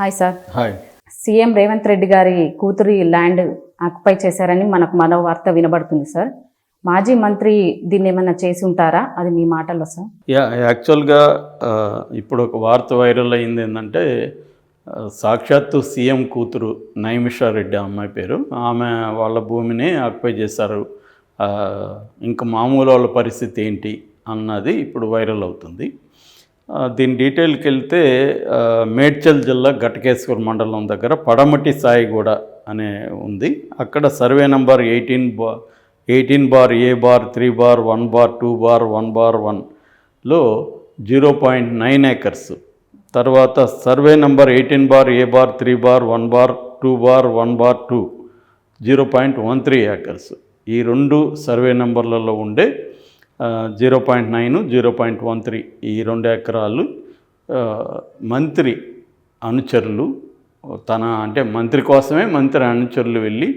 Hi sir. Hi. CM Revanth Reddy గారి కూతురి land occupy చేశారని మనకు మరో వార్త వినబడుతుంది సార్. మాజీ మంత్రి దీన్ని ఏమైనా చేసి ఉంటారా? అది మీ మాటల్లో సార్. యా యాక్చువల్గా ఇప్పుడు ఒక వార్త వైరల్ అయింది ఏంటంటే సాక్షాత్తు సీఎం కూతురు నైమిషారెడ్డి ఆ అమ్మాయి పేరు. ఆమె వాళ్ళ భూమిని ఆక్యుపై చేశారు. ఇంకా మామూలు వాళ్ళ పరిస్థితి ఏంటి అన్నది ఇప్పుడు వైరల్ అవుతుంది. దీని డీటెయిల్కి వెళ్తే మేడ్చల్ జిల్లా ఘటకేశ్వర మండలం దగ్గర పడమటి సాయిగూడ అనే ఉంది. అక్కడ survey number eighteen bar eighteen bar A bar three bar one bar two bar one bar వన్లో జీరో పాయింట్ నైన్ ఏకర్స్. తర్వాత survey number eighteen bar A bar three bar one bar two bar one bar two zero point one three acres. ఈ రెండు survey నంబర్లలో ఉండే zero point nine zero point one three ఈ రెండు ఎకరాలు మంత్రి అనుచరులు తన అంటే మంత్రి కోసమే మంత్రి అనుచరులు వెళ్ళి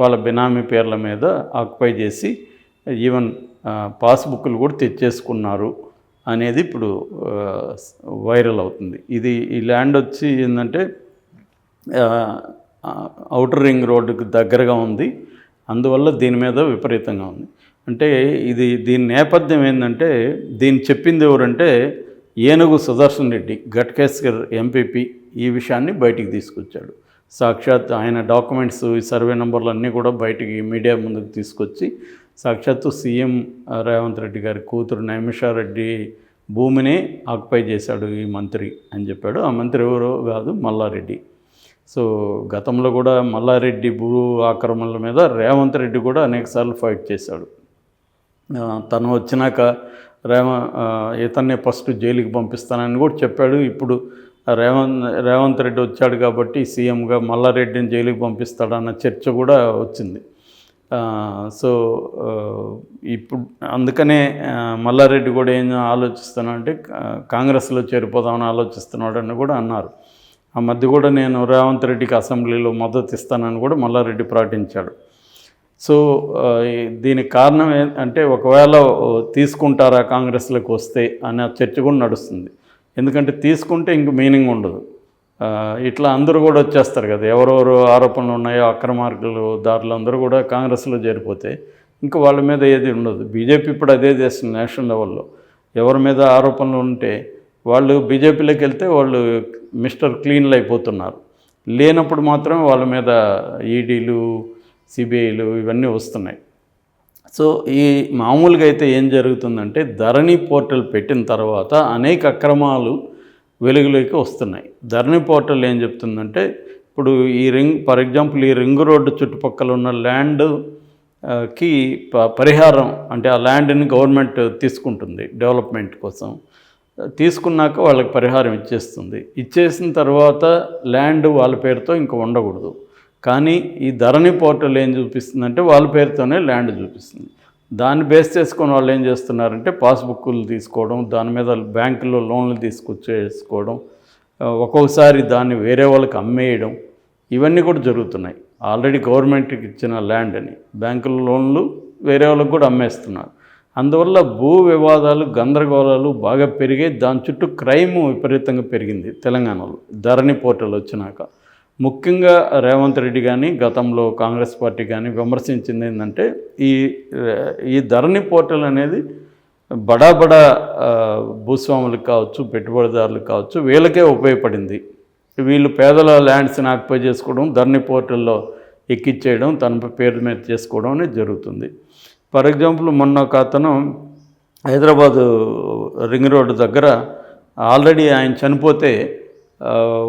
వాళ్ళ బినామీ పేర్ల మీద ఆక్యుపై చేసి ఈవెన్ పాస్బుక్లు కూడా తెచ్చేసుకున్నారు అనేది ఇప్పుడు వైరల్ అవుతుంది. ఇది ఈ ల్యాండ్ వచ్చి ఏంటంటే అవుటర్ రింగ్ రోడ్డుకు దగ్గరగా ఉంది. అందువల్ల దీని మీద విపరీతంగా ఉంది. అంటే ఇది దీని నేపథ్యం ఏంటంటే దీన్ని చెప్పింది ఎవరంటే ఏనుగు సుదర్శన్ రెడ్డి గట్కేశ్వర్ ఎంపీపీ ఈ విషయాన్ని బయటికి తీసుకొచ్చాడు. సాక్షాత్ ఆయన డాక్యుమెంట్స్ ఈ సర్వే నెంబర్లు అన్నీ కూడా బయటికి మీడియా ముందుకు తీసుకొచ్చి సాక్షాత్తు సీఎం రేవంత్ రెడ్డి గారి కూతురు నైమిషారెడ్డి భూమిని ఆక్యుపై చేశాడు ఈ మంత్రి అని చెప్పాడు. ఆ మంత్రి ఎవరో కాదు మల్లారెడ్డి. సో గతంలో కూడా మల్లారెడ్డి భూ ఆక్రమణల మీద రేవంత్ రెడ్డి కూడా అనేకసార్లు ఫైట్ చేశాడు. తను వచ్చినాక రేవ ఇతన్ని ఫస్ట్ జైలుకి పంపిస్తానని కూడా చెప్పాడు. ఇప్పుడు రేవంత్ రేవంత్ రెడ్డి వచ్చాడు కాబట్టి సీఎంగా మల్లారెడ్డిని జైలుకి పంపిస్తాడన్న చర్చ కూడా వచ్చింది. సో ఇప్పుడు అందుకనే మల్లారెడ్డి కూడా ఏం ఆలోచిస్తున్నాడంటే కాంగ్రెస్లో చేరిపోదామని ఆలోచిస్తున్నాడని కూడా అన్నారు. ఆ మధ్య కూడా నేను రేవంత్ రెడ్డికి అసెంబ్లీలో మద్దతు ఇస్తానని కూడా మల్లారెడ్డి ప్రకటించాడు. సో దీనికి కారణం అంటే ఒకవేళ తీసుకుంటారా కాంగ్రెస్లోకి వస్తే అనే చర్చ కూడా నడుస్తుంది. ఎందుకంటే తీసుకుంటే ఇంక మీనింగ్ ఉండదు. ఇట్లా అందరూ కూడా వచ్చేస్తారు కదా. ఎవరెవరు ఆరోపణలు ఉన్నాయో అక్రమార్కులు దారులు అందరూ కూడా కాంగ్రెస్లో చేరిపోతే ఇంకా వాళ్ళ మీద ఏది ఉండదు. బీజేపీ ఇప్పుడు అదే చేస్తుంది నేషనల్ లెవెల్లో. ఎవరి మీద ఆరోపణలు ఉంటే వాళ్ళు బీజేపీలోకి వెళ్తే వాళ్ళు మిస్టర్ క్లీన్లు అయిపోతున్నారు. లేనప్పుడు మాత్రం వాళ్ళ మీద ఈడీలు సిబిఐలు ఇవన్నీ వస్తున్నాయి. సో ఈ మామూలుగా అయితే ఏం జరుగుతుందంటే ధరణి పోర్టల్ పెట్టిన తర్వాత అనేక అక్రమాలు వెలుగులోకి వస్తున్నాయి. ధరణి పోర్టల్ ఏం చెప్తుందంటే ఇప్పుడు ఈ రింగ్ ఫర్ ఎగ్జాంపుల్ ఈ రింగ్ రోడ్డు చుట్టుపక్కల ఉన్న ల్యాండ్కి ప- పరిహారం అంటే ఆ ల్యాండ్ని గవర్నమెంట్ తీసుకుంటుంది డెవలప్మెంట్ కోసం. తీసుకున్నాక వాళ్ళకి పరిహారం ఇచ్చేస్తుంది. ఇచ్చేసిన తర్వాత ల్యాండ్ వాళ్ళ పేరుతో ఇంకా ఉండకూడదు. కానీ ఈ ధరణి పోర్టల్ ఏం చూపిస్తుందంటే వాళ్ళ పేరుతోనే ల్యాండ్ చూపిస్తుంది. దాన్ని బేస్ చేసుకొని వాళ్ళు ఏం చేస్తున్నారంటే పాస్బుక్లు తీసుకోవడం దాని మీద బ్యాంకులో లోన్లు తీసుకొచ్చేసుకోవడం ఒక్కొక్కసారి దాన్ని వేరే వాళ్ళకి అమ్మేయడం ఇవన్నీ కూడా జరుగుతున్నాయి. ఆల్రెడీ గవర్నమెంట్కి ఇచ్చిన ల్యాండ్ అని. బ్యాంకుల లోన్లు వేరే వాళ్ళకి కూడా అమ్మేస్తున్నారు. అందువల్ల భూ వివాదాలు గందరగోళాలు బాగా పెరిగాయి దాని చుట్టూ క్రైమ్ విపరీతంగా పెరిగింది తెలంగాణలో. ధరణి పోర్టల్ వచ్చినాక. ముఖ్యంగా రేవంత్ రెడ్డి కానీ గతంలో కాంగ్రెస్ పార్టీ కానీ విమర్శించింది ఏంటంటే ఈ ఈ ధరణి పోర్టల్ అనేది బడా బడా భూస్వాములకు కావచ్చు పెట్టుబడిదారులకు కావచ్చు వీళ్ళకే ఉపయోగపడింది. వీళ్ళు పేదల ల్యాండ్స్ని ఆక్యుపై చేసుకోవడం ధరణి పోర్టల్లో ఎక్కిచ్చేయడం తన పేరు మీద చేసుకోవడం అనేది జరుగుతుంది. ఫర్ ఎగ్జాంపుల్ మొన్న ఒక అతను హైదరాబాదు రింగ్ రోడ్డు దగ్గర ఆల్రెడీ ఆయన చనిపోతే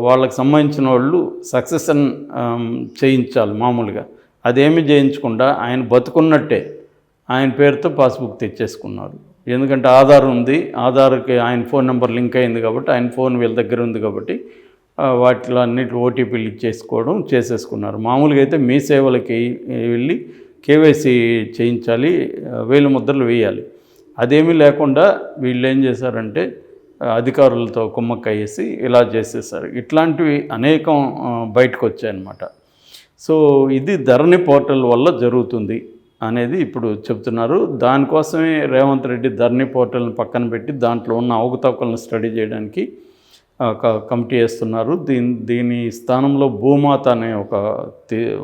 వాళ్ళకి సంబంధించిన వాళ్ళు సక్సెషన్ చేయించాలి మామూలుగా. అదేమి చేయించకుండా ఆయన బతుకున్నట్టే ఆయన పేరుతో పాస్బుక్ తెచ్చేసుకున్నారు. ఎందుకంటే ఆధార్ ఉంది. ఆధార్కి ఆయన ఫోన్ నెంబర్ లింక్ అయింది కాబట్టి ఆయన ఫోన్ వీళ్ళ దగ్గర ఉంది కాబట్టి వాటిలో అన్నిటి ఓటీపీలు ఇచ్చేసుకోవడం చేసేసుకున్నారు. మామూలుగా అయితే మీ సేవలకి వెళ్ళి కేవైసీ చేయించాలి వేలు ముద్రలు వేయాలి. అదేమీ లేకుండా వీళ్ళు ఏం చేశారంటే అధికారులతో కుమ్మక్కయ్యేసి ఇలా చేసేసారు. ఇట్లాంటివి అనేకం బయటకు వచ్చాయన్నమాట సో ఇది ధరణి పోర్టల్ వల్ల జరుగుతుంది అనేది ఇప్పుడు చెప్తున్నారు. దానికోసమే రేవంత్ రెడ్డి ధరణి పోర్టల్ని పక్కన పెట్టి దాంట్లో ఉన్న అవకతవకలను స్టడీ చేయడానికి ఒక కమిటీ వేస్తున్నారు. దీని దీని స్థానంలో భూమాత అనే ఒక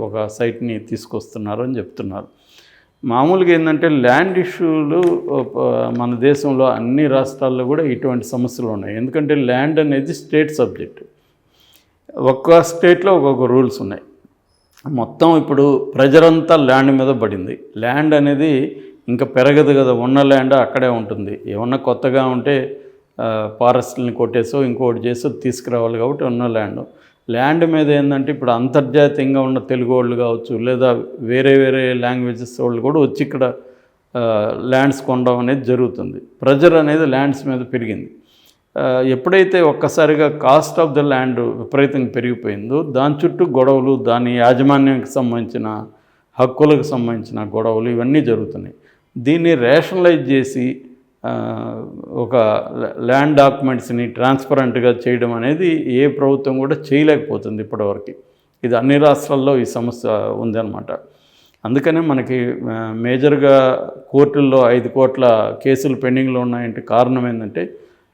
ఒక సైట్ని తీసుకొస్తున్నారు అని చెప్తున్నారు. మామూలుగా ఏంటంటే ల్యాండ్ ఇష్యూలు మన దేశంలో అన్ని రాష్ట్రాల్లో కూడా ఇటువంటి సమస్యలు ఉన్నాయి. ఎందుకంటే ల్యాండ్ అనేది స్టేట్ సబ్జెక్ట్. ఒక్క స్టేట్లో ఒక్కొక్క రూల్స్ ఉన్నాయి. మొత్తం ఇప్పుడు ప్రజలంతా ల్యాండ్ మీద పడింది. ల్యాండ్ అనేది ఇంకా పెరగదు కదా ఉన్న ల్యాండ్ అక్కడే ఉంటుంది. ఏమన్నా కొత్తగా ఉంటే ఫారెస్ట్ని కొట్టేసో ఇంకోటి చేసో తీసుకురావాలి కాబట్టి ఉన్న ల్యాండ్. ల్యాండ్ మీద ఏంటంటే ఇప్పుడు అంతర్జాతీయంగా ఉన్న తెలుగు వాళ్ళు కావచ్చు లేదా వేరే వేరే లాంగ్వేజెస్ వాళ్ళు కూడా వచ్చి ఇక్కడ ల్యాండ్స్ కొనడం అనేది జరుగుతుంది. ప్రెజర్ అనేది ల్యాండ్స్ మీద పెరిగింది. ఎప్పుడైతే ఒక్కసారిగా కాస్ట్ ఆఫ్ ద ల్యాండ్ విపరీతంగా పెరిగిపోయిందో దాని చుట్టూ గొడవలు దాని యాజమాన్యానికి సంబంధించిన హక్కులకు సంబంధించిన గొడవలు ఇవన్నీ జరుగుతున్నాయి. దీన్ని రేషనలైజ్ చేసి ఒక ల్యాండ్ డాక్యుమెంట్స్ని ట్రాన్స్పరెంట్గా చేయడం అనేది ఏ ప్రభుత్వం కూడా చేయలేకపోతుంది ఇప్పటివరకు. ఇది అన్ని రాష్ట్రాల్లో ఈ సమస్య ఉందన్నమాట. అందుకనే మనకి మేజర్గా కోర్టుల్లో ఐదు కోట్ల కేసులు పెండింగ్లో ఉన్నాయంటే కారణం ఏంటంటే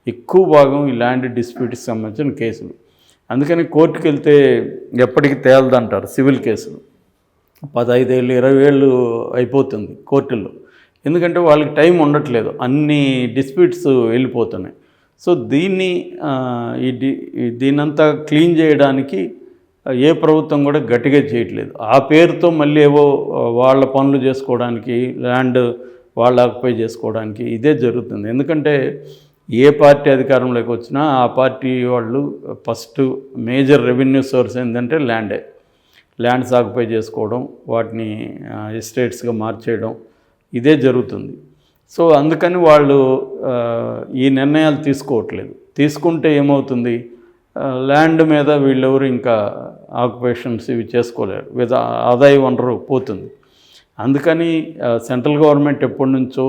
ఎక్కువ భాగం ఈ ల్యాండ్ డిస్ప్యూట్కి సంబంధించిన కేసులు. అందుకని కోర్టుకి వెళ్తే ఎప్పటికి తేలదంటారు సివిల్ కేసులు. పదహైదేళ్ళు ఇరవై ఏళ్ళు అయిపోతుంది కోర్టుల్లో. ఎందుకంటే వాళ్ళకి టైం ఉండట్లేదు. అన్ని డిస్ప్యూట్స్ వెళ్ళిపోతున్నాయి. సో దీన్ని ఈ దీనంతా క్లీన్ చేయడానికి ఏ ప్రభుత్వం కూడా గట్టిగా చేయట్లేదు. ఆ పేరుతో మళ్ళీ ఏవో వాళ్ళ పనులు చేసుకోవడానికి ల్యాండ్ వాళ్ళు ఆక్యుపై చేసుకోవడానికి ఇదే జరుగుతుంది. ఎందుకంటే ఏ పార్టీ అధికారంలోకి వచ్చినా ఆ పార్టీ వాళ్ళు ఫస్ట్ మేజర్ రెవెన్యూ సోర్స్ ఏంటంటే ల్యాండే. ల్యాండ్స్ ఆక్యుపై చేసుకోవడం వాటిని ఎస్టేట్స్గా మార్చేయడం ఇదే జరుగుతుంది. సో అందుకని వాళ్ళు ఈ నిర్ణయాలు తీసుకోవట్లేదు. తీసుకుంటే ఏమవుతుంది? ల్యాండ్ మీద వీళ్ళెవరు ఇంకా ఆక్యుపేషన్స్ ఇవి చేసుకోలేరు. విధ ఆదాయ వనరు పోతుంది. అందుకని సెంట్రల్ గవర్నమెంట్ ఎప్పటి నుంచో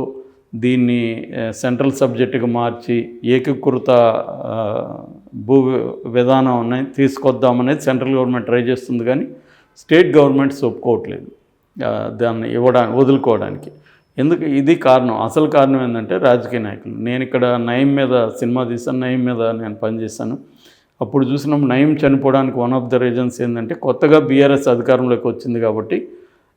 దీన్ని సెంట్రల్ సబ్జెక్టుగా మార్చి ఏకీకృత భూ విధానం అనేది తీసుకొద్దామనేది సెంట్రల్ గవర్నమెంట్ ట్రై చేస్తుంది కానీ స్టేట్ గవర్నమెంట్స్ ఒప్పుకోవట్లేదు. దాన్ని ఇవ్వడానికి వదులుకోవడానికి. ఎందుకు ఇది కారణం? అసలు కారణం ఏంటంటే రాజకీయ నాయకులు. నేను ఇక్కడ నయం మీద సినిమా తీసాను నయం మీద నేను పనిచేశాను అప్పుడు చూసినప్పుడు నయం చనిపోవడానికి వన్ ఆఫ్ ద రీజన్స్ ఏంటంటే కొత్తగా బీఆర్ఎస్ అధికారంలోకి వచ్చింది కాబట్టి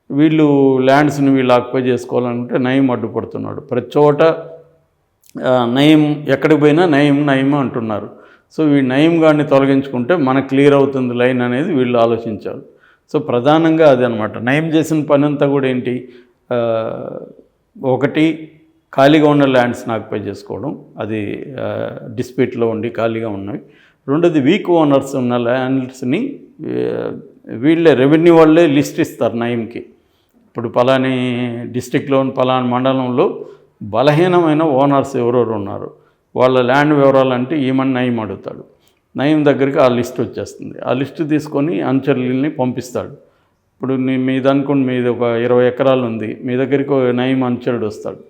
వీళ్ళు ల్యాండ్స్ని వీళ్ళు ఆక్యుపై చేసుకోవాలనుకుంటే నయం అడ్డుపడుతున్నాడు. ప్రతి చోట నయం ఎక్కడికి పోయినా నయం నయం అంటున్నారు. సో ఈ నయం గాడిని తొలగించుకుంటే మనకు క్లియర్ అవుతుంది లైన్ అనేది వీళ్ళు ఆలోచించారు. సో ప్రధానంగా అది అనమాట నయం చేసిన పని అంతా కూడా ఏంటి? ఒకటి ఖాళీగా ఉన్న ల్యాండ్స్ ఆక్యుపై చేసుకోవడం అది డిస్ప్యూట్లో ఉండి ఖాళీగా ఉన్నవి. రెండోది వీక్ ఓనర్స్ ఉన్న ల్యాండ్స్ని వీళ్ళే రెవెన్యూ వాళ్ళే లిస్ట్ ఇస్తారు నయంకి ఇప్పుడు పలాని డిస్టిక్లో పలాని మండలంలో బలహీనమైన ఓనర్స్ ఎవరెవరు ఉన్నారు? వాళ్ళ ల్యాండ్ వివరాలంటే ఈమని నయం అడుగుతాడు. నయం దగ్గరికి ఆ లిస్ట్ వచ్చేస్తుంది. ఆ లిస్ట్ తీసుకొని అంచర్లని పంపిస్తాడు. ఇప్పుడు నీ మీది అనుకోండి మీది ఒక ఇరవై ఎకరాలు ఉంది మీ దగ్గరికి ఒక నయం అనుచరుడు వస్తాడు.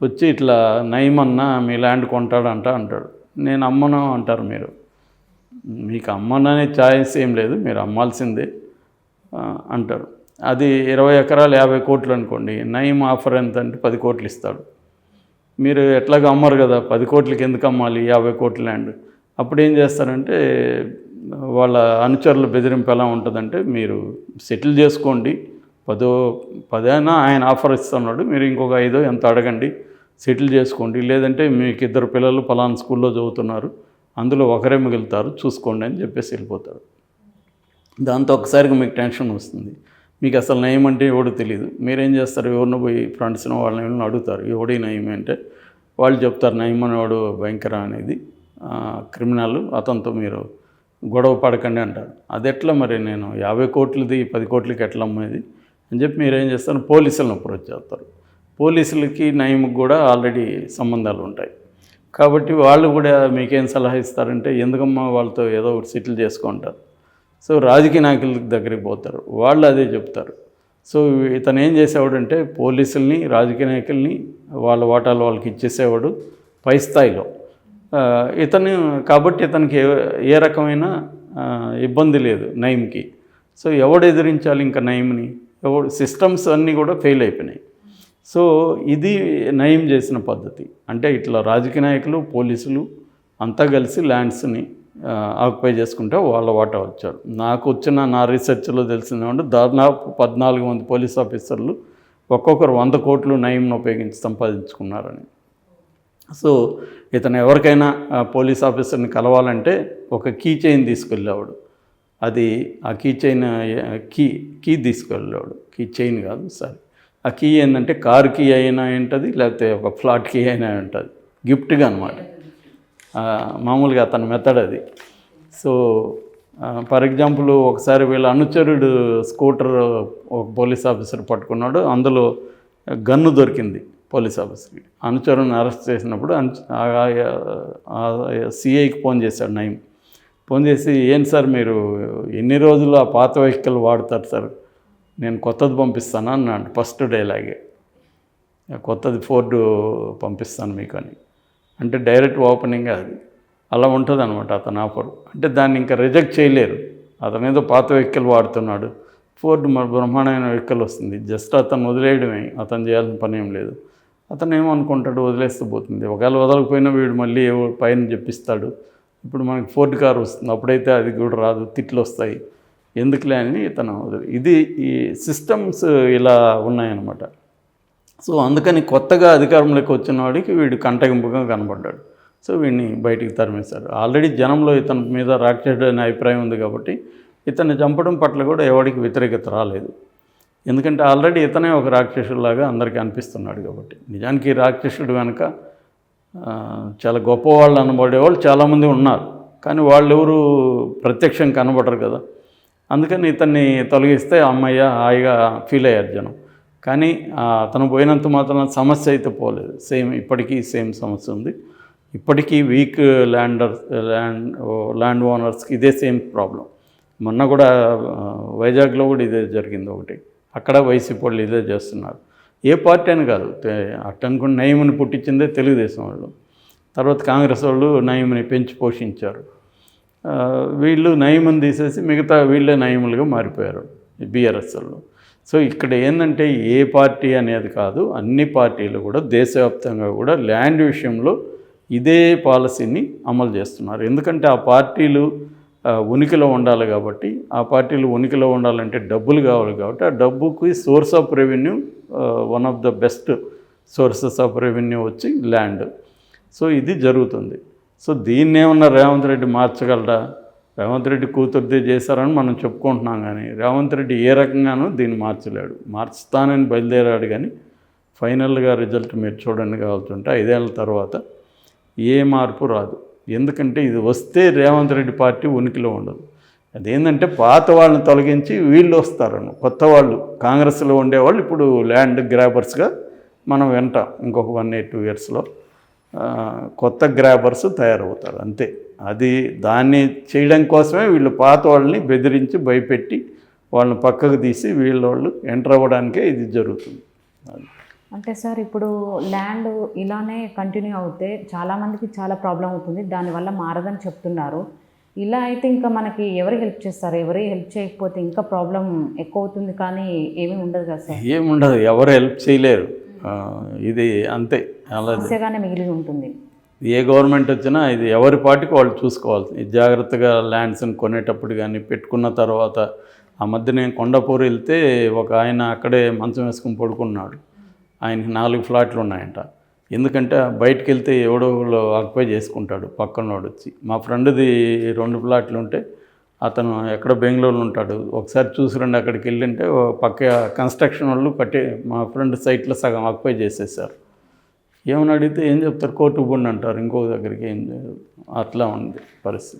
వచ్చి ఇట్లా నయం అన్న మీ ల్యాండ్ కొంటాడంట అంటాడు. నేను అమ్మను అంటారు మీరు. మీకు అమ్మననే ఛాయిస్ ఏం లేదు మీరు అమ్మాల్సిందే అంటారు. అది ఇరవై ఎకరాలు యాభై కోట్లు అనుకోండి నయం ఆఫర్ ఎంత అంటే పది కోట్లు ఇస్తాడు. మీరు ఎట్లాగో అమ్మరు కదా పది కోట్లకి ఎందుకు అమ్మాలి యాభై కోట్ల ల్యాండ్? అప్పుడు ఏం చేస్తారంటే వాళ్ళ అనుచరుల బెదిరింపు ఎలా ఉంటుందంటే మీరు సెటిల్ చేసుకోండి. పదో పదైనా ఆయన ఆఫర్ ఇస్తున్నాడు. మీరు ఇంకొక ఐదో ఎంత అడగండి. సెటిల్ చేసుకోండి. లేదంటే మీకు ఇద్దరు పిల్లలు పలానా స్కూల్లో చదువుతున్నారు. అందులో ఒకరే మిగులుతారు. చూసుకోండి అని చెప్పేసి వెళ్ళిపోతారు దాంతో ఒకసారిగా మీకు టెన్షన్ వస్తుంది. మీకు అసలు నయం అంటే ఎవడు తెలియదు మీరేం చేస్తారు? ఎవరిని పోయి ఫ్రెండ్స్ని వాళ్ళని వీళ్ళని అడుగుతారు. ఎవడి నయం అంటే వాళ్ళు చెప్తారు నయం అనేవాడు భయంకర అనేది. క్రిమినల్. అతనితో మీరు గొడవ పడకండి అంటారు అది ఎట్లా మరి నేను యాభై కోట్లది పది కోట్లకి ఎట్లా అమ్మేది? అని చెప్పి మీరు ఏం చేస్తారు? పోలీసులను అప్రోచ్ చేస్తారు. పోలీసులకి నయంకి కూడా ఆల్రెడీ సంబంధాలు ఉంటాయి. కాబట్టి వాళ్ళు కూడా మీకేం సలహా ఇస్తారంటే ఎందుకమ్మా వాళ్ళతో ఏదో ఒకటి సెటిల్ చేసుకుంటారు సో రాజకీయ నాయకుల దగ్గరికి పోతారు. వాళ్ళు అదే చెప్తారు. సో ఇతను ఏం చేసేవాడంటే పోలీసుల్ని రాజకీయ నాయకుల్ని వాళ్ళ వాటాలు వాళ్ళకి ఇచ్చేసేవాడు పై స్థాయిలో. ఇతను కాబట్టి ఇతనికి ఏ ఏ రకమైన ఇబ్బంది లేదు నయంకి సో ఎవడు ఎదిరించాలి ఇంకా నయంని ఎవడు సిస్టమ్స్ అన్నీ కూడా ఫెయిల్ అయిపోయినాయి. సో ఇది నయం చేసిన పద్ధతి. అంటే ఇట్లా రాజకీయ నాయకులు పోలీసులు అంతా కలిసి ల్యాండ్స్ని ఆక్యుపై చేసుకుంటే వాళ్ళ వాటా వచ్చారు. నాకు వచ్చిన నా రీసెర్చ్లో తెలిసిందేమంటే దాదాపు పద్నాలుగు మంది పోలీస్ ఆఫీసర్లు ఒక్కొక్కరు వంద కోట్లు నయంను ఉపయోగించి సంపాదించుకున్నారని. సో ఇతను ఎవరికైనా పోలీస్ ఆఫీసర్ని కలవాలంటే ఒక కీ చైన్ తీసుకెళ్ళేవాడు. అది ఆ కీ చైన్ కీ కీ తీసుకెళ్ళేవాడు. కీ చైన్ కాదు సారీ. ఆ కీ ఏంటంటే కార్ కీ అయినా ఉంటుంది లేకపోతే ఒక ఫ్లాట్ కీ అయినా ఉంటుంది గిఫ్ట్గా అనమాట మామూలుగా అతని మెథడ్ అది. సో ఫర్ ఎగ్జాంపుల్ ఒకసారి వీళ్ళ అనుచరుడు స్కూటర్ ఒక పోలీస్ ఆఫీసర్ పట్టుకున్నాడు. అందులో గన్ను దొరికింది. పోలీస్ ఆఫీసర్కి. అనుచరుని అరెస్ట్ చేసినప్పుడు సిఐకి ఫోన్ చేశాడు నయం. ఫోన్ చేసి ఏంటి సార్ మీరు ఎన్ని రోజులు ఆ పాత వెహికల్ వాడతారు సార్? నేను కొత్తది పంపిస్తాను? అన్నాడు. ఫస్ట్ డైలాగే కొత్తది ఫోర్డు పంపిస్తాను మీకు అని. అంటే డైరెక్ట్ ఓపెనింగ్ అది. అలా ఉంటుంది అనమాట అతను ఆఫర్. అంటే దాన్ని ఇంకా రిజెక్ట్ చేయలేరు. అతను ఏదో పాత వెహికల్ వాడుతున్నాడు. ఫోర్డ్ బ్రహ్మాండమైన వెహికల్ వస్తుంది. జస్ట్ అతను వదిలేయడమే. అతను చేయాల్సిన పని ఏం లేదు. అతను ఏమనుకుంటాడు వదిలేస్తూ పోతుంది. ఒకవేళ వదలకపోయినా వీడు మళ్ళీ ఏవో పైన చెప్పిస్తాడు. ఇప్పుడు మనకి ఫోర్డ్ కార్ వస్తుంది. అప్పుడైతే అది కూడా రాదు తిట్లు వస్తాయి. ఎందుకులే అని ఇతను ఇది ఈ సిస్టమ్స్ ఇలా ఉన్నాయన్నమాట. సో అందుకని కొత్తగా అధికారంలోకి వచ్చిన వాడికి వీడు కంటగింపుగా కనబడ్డాడు. సో వీడిని బయటికి తరిమేశారు. ఆల్రెడీ జనంలో ఇతని మీద రాక్షసుడు అనే అభిప్రాయం ఉంది కాబట్టి ఇతన్ని చంపడం పట్ల కూడా ఎవరికి వ్యతిరేకత రాలేదు. ఎందుకంటే ఆల్రెడీ ఇతనే ఒక రాక్షసుడిలాగా అందరికీ అనిపిస్తున్నాడు కాబట్టి. నిజానికి రాక్షసుడు కనుక చాలా గొప్పవాళ్ళు అనబడేవాళ్ళు చాలామంది ఉన్నారు. కానీ వాళ్ళు ఎవరు ప్రత్యక్షం కనబడరు కదా. అందుకని ఇతన్ని తొలగిస్తే అమ్మయ్య హాయిగా ఫీల్ అయ్యారు జనం. కానీ అతను పోయినంత మాత్రం సమస్య అయితే పోలేదు. సేమ్ ఇప్పటికీ సేమ్ సమస్య ఉంది. ఇప్పటికీ వీక్ ల్యాండర్ ల్యాండ్ ల్యాండ్ ఓనర్స్కి ఇదే సేమ్ ప్రాబ్లం. మొన్న కూడా వైజాగ్లో కూడా ఇదే జరిగింది ఒకటి. అక్కడ వైసీపీ వాళ్ళు ఇదే చేస్తున్నారు. ఏ పార్టీ అని కాదు అట్టనుకుని నయముని పుట్టించిందే తెలుగుదేశం వాళ్ళు. తర్వాత కాంగ్రెస్ వాళ్ళు నయముని పెంచి పోషించారు. వీళ్ళు నయముని తీసేసి మిగతా వీళ్ళే నయములుగా మారిపోయారు బీఆర్ఎస్ వాళ్ళు. సో ఇక్కడ ఏంటంటే ఏ పార్టీ అనేది కాదు అన్ని పార్టీలు కూడా దేశవ్యాప్తంగా కూడా ల్యాండ్ విషయంలో ఇదే పాలసీని అమలు చేస్తున్నారు. ఎందుకంటే ఆ పార్టీలు ఉనికిలో ఉండాలి కాబట్టి ఆ పార్టీలు ఉనికిలో ఉండాలంటే డబ్బులు కావాలి కాబట్టి ఆ డబ్బుకి source of revenue one of the best sources of revenue వచ్చి ల్యాండ్ సో ఇది జరుగుతుంది. సో దీన్ని ఏమన్నా రేవంత్ రెడ్డి మార్చగలరా రేవంత్ రెడ్డి కూతురుదే చేశారని మనం చెప్పుకుంటున్నాం కానీ రేవంత్ రెడ్డి ఏ రకంగానూ దీన్ని మార్చలేడు. మార్చుతానని బయలుదేరాడు కానీ ఫైనల్గా రిజల్ట్ మీరు చూడండి కావాల్సింటే ఐదేళ్ళ తర్వాత ఏ మార్పు రాదు. ఎందుకంటే ఇది వస్తే రేవంత్ రెడ్డి పార్టీ ఉనికిలో ఉండదు. అదేంటంటే పాత వాళ్ళని తొలగించి వీళ్ళు వస్తారను కొత్త వాళ్ళు కాంగ్రెస్లో ఉండేవాళ్ళు ఇప్పుడు ల్యాండ్ గ్రాబర్స్గా మనం వింటాం ఇంకొక వన్ ఎయిట్ టూ ఇయర్స్లో. కొత్త గ్రాబర్స్ తయారవుతారు అంతే. అది దాన్ని చేయడం కోసమే వీళ్ళు పాత వాళ్ళని బెదిరించి భయపెట్టి వాళ్ళని పక్కకు తీసి వీళ్ళ వాళ్ళు ఎంటర్ అవ్వడానికే ఇది జరుగుతుంది. అంటే సార్ ఇప్పుడు ల్యాండ్ ఇలానే కంటిన్యూ అవుతే చాలామందికి చాలా ప్రాబ్లం అవుతుంది. దానివల్ల మారదని చెప్తున్నారు. ఇలా అయితే ఇంకా మనకి ఎవరు హెల్ప్ చేస్తారు? ఎవరు హెల్ప్ చేయకపోతే ఇంకా ప్రాబ్లం ఎక్కువ అవుతుంది కానీ ఏమీ ఉండదు కదా సార్? ఏముండదు ఎవరు హెల్ప్ చేయలేరు. ఇది అంతే. అలా సమస్యగానే మిగిలి ఉంటుంది. ఏ గవర్నమెంట్ వచ్చినా ఇది ఎవరి పాటికి వాళ్ళు చూసుకోవాలి. ఇది జాగ్రత్తగా ల్యాండ్స్ని కొనేటప్పుడు కానీ పెట్టుకున్న తర్వాత ఆ మధ్య నేను కొండపూర్ వెళ్తే ఒక ఆయన అక్కడే మంచం వేసుకుని పడుకున్నాడు. ఆయనకి నాలుగు ఫ్లాట్లు ఉన్నాయంట. ఎందుకంటే బయటకు వెళ్తే ఎవడో ఆక్యుపై చేసుకుంటాడు పక్కనోడు వచ్చి మా ఫ్రెండ్ది రెండు ఫ్లాట్లు ఉంటే అతను ఎక్కడ బెంగళూరులో ఉంటాడు. ఒకసారి చూసి రండి అక్కడికి వెళ్ళింటే పక్క కన్స్ట్రక్షన్ వాళ్ళు కట్టే మా ఫ్రెండ్ సైట్లో సగం ఆక్యుపై చేసేసారు ఏమని అడిగితే ఏం చెప్తారు? కోర్టు పోండి అంటారు ఇంకో దగ్గరికి ఏం అట్లా ఉంది పరిస్థితి.